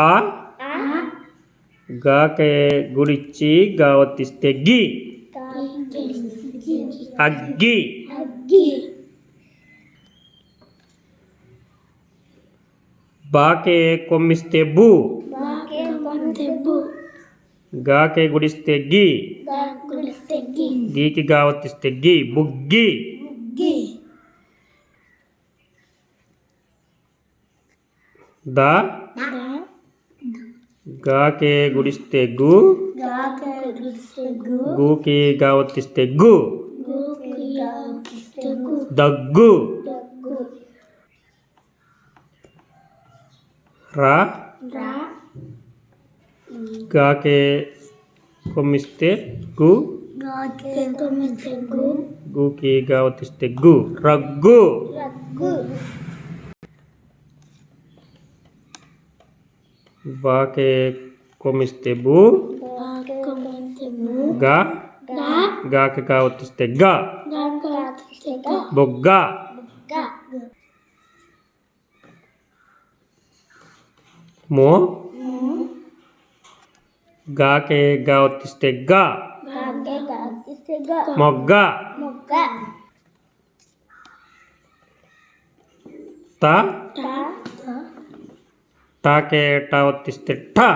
ఆ? గాకే గుడిచ్చి గావత్తిస్తే గి. అగ్గి. బాకే కొమ్మిస్తే బు. గాకే గుడిస్తే గి. గీకి గావత్తిస్తే గి బుగ్గి. దా. గాకే గుడిస్తే గు గూకి గావత్తిస్తే గు దగ్గు. రా. గాకే కొమ్మిస్తే గు గూకి గావత్తిస్తే గు రగ్గు. బాకే కొమ్మిస్తే బు గా గాకి గావత్తిస్తే గా బొగ్గ మో గాకే గావత్తిస్తే గా మొగ్గ త టాకే టావత్తిస్తే ఠ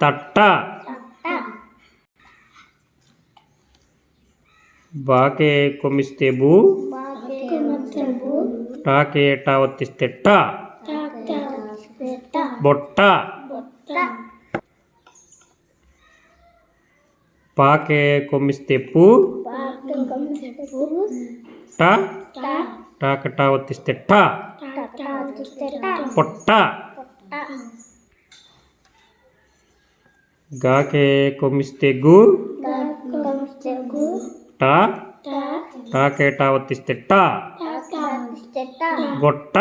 తట్ట బాకే కొమ్మిస్తే బు టాకే టావత్తిస్తే ట బొట్ట పాకే కొమ్మిస్తే పు ట టాక టావత్తిస్తే ట పొట్ట. గాకే కొమ్మిస్తే గు. ట. టాకే టావత్తిస్తే ట. గొట్ట.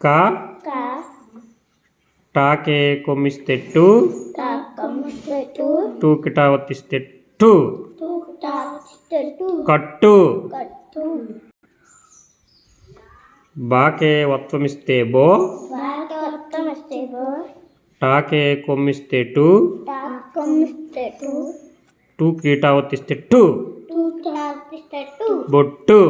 కా. టాకే కొమ్మిస్తే టు. టూకి టావత్తిస్తే టు. కట్టు. బాకే వత్వమిస్తే బో. టాకే కొమ్మిస్తే టు. టూ. కీటావత్తిస్తే టు. బొట్టు.